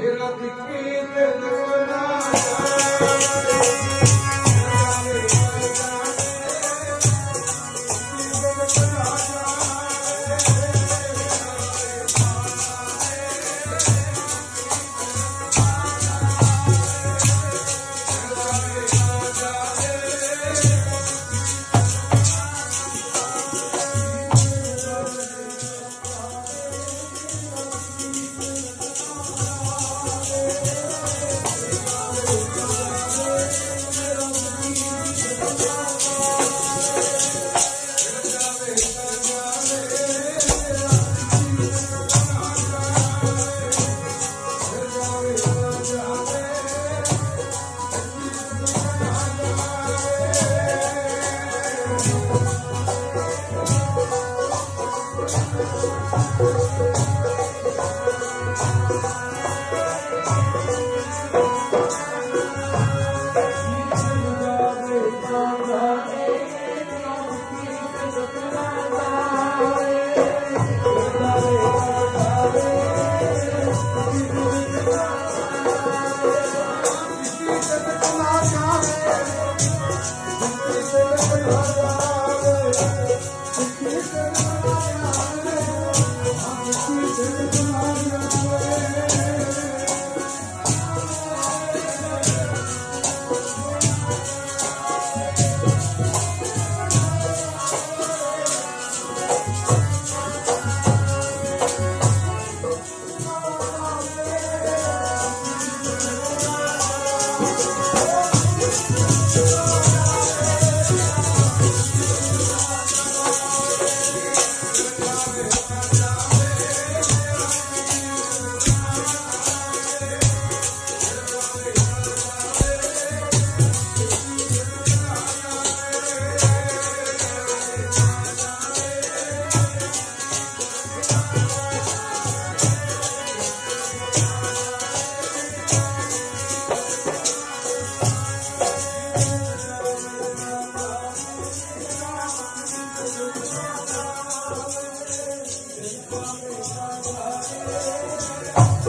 You're looking for the Thank Hare